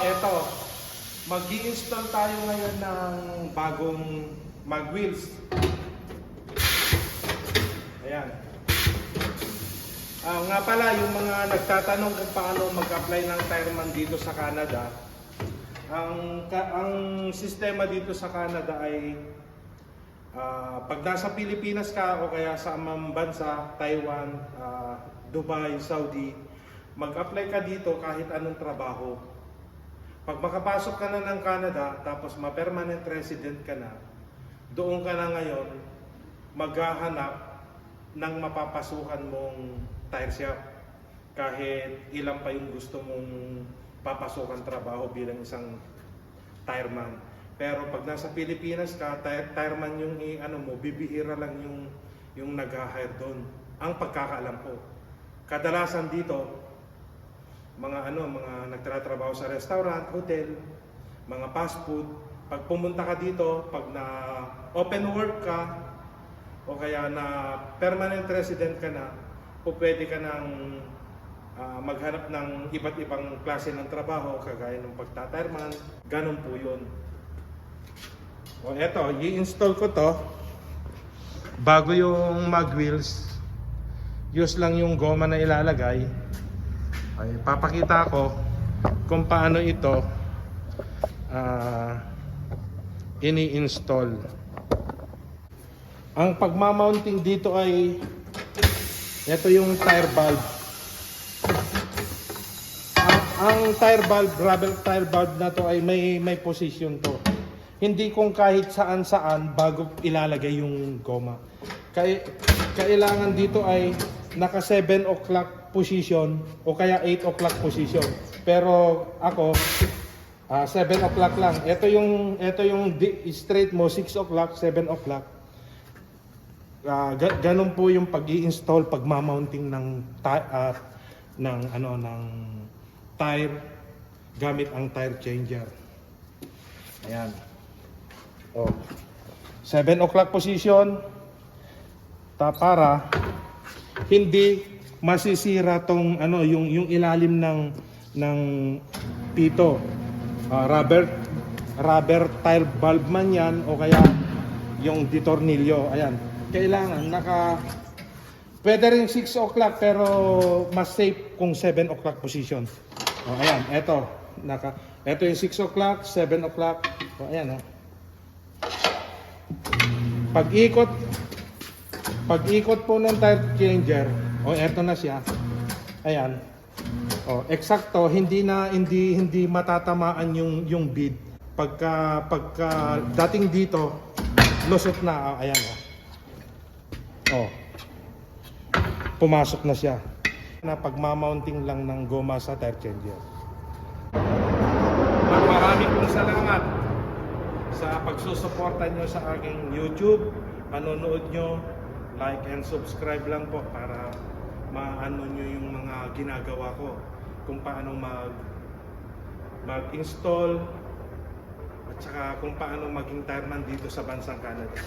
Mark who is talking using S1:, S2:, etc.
S1: eto. mag install tayo ngayon ng bagong mag wheels. Ayan. Ah, nga pala, yung mga nagtatanong kung paano mag-apply ng tireman dito sa Canada, ang ka- ang sistema dito sa Canada ay ah, pag nasa Pilipinas ka o kaya sa amang bansa, Taiwan, ah, Dubai, Saudi, mag-apply ka dito kahit anong trabaho. Pag makapasok ka na ng Canada, tapos ma-permanent resident ka na, doon ka na ngayon maghahanap ng mapapasukan mong tire shop. Kahit ilan pa yung gusto mong papasukan trabaho bilang isang tireman. Pero pag nasa Pilipinas ka, tire, tireman yung i- ano mo, bibihira lang yung yung nag-hire doon. Ang pagkakaalam ko. Kadalasan dito, mga ano, mga nagtatrabaho sa restaurant, hotel, mga fast food. Pag pumunta ka dito, pag na open work ka, o kaya na permanent resident ka na, o pwede ka nang ah, maghanap ng iba't ibang klase ng trabaho, kagaya ng pagtatirman, ganun po yun. O eto, i-install ko to, bago yung mag wheels, use lang yung goma na ilalagay, ay papakita ko kung paano ito ah, ini-install. Ang pagmamounting dito ay ito yung tire valve. Ang, ang tire valve, rubber tire valve na to ay may may position to. Hindi kung kahit saan saan bago ilalagay yung goma. Kaya, kailangan dito ay naka 7 o'clock position o kaya 8 o'clock position. Pero ako, ah 7 o'clock lang. Ito yung, ito yung straight mo, 6 o'clock, 7 o'clock. Ah, ga- ganun po yung pag-i-install, pag-mounting ng ti- ah, ng ano ng tire gamit ang tire changer. Ayan. Oh. 7 o'clock position ta para hindi masisira tong ano yung yung ilalim ng ng pito. Ah, rubber rubber tire valve man yan o kaya yung ditornilyo. Ayan. Kailangan naka Pwede rin 6 o'clock pero mas safe kung 7 o'clock position. O ayan, eto. Naka, eto yung 6 o'clock, 7 o'clock. O ayan o. Pag-ikot, pag-ikot po ng tire changer, o eto na siya. Ayan. O, eksakto, hindi na hindi hindi matatamaan yung yung bead. Pagka pagka dating dito, lusot na. O, ayan o. O pumasok na siya na pagmamounting lang ng goma sa tire changer. Maraming pong salamat sa pagsusuporta nyo sa aking YouTube. Panonood nyo, like and subscribe lang po para maano nyo yung mga ginagawa ko. Kung paano mag mag-install at saka kung paano maging tireman dito sa bansang Canada.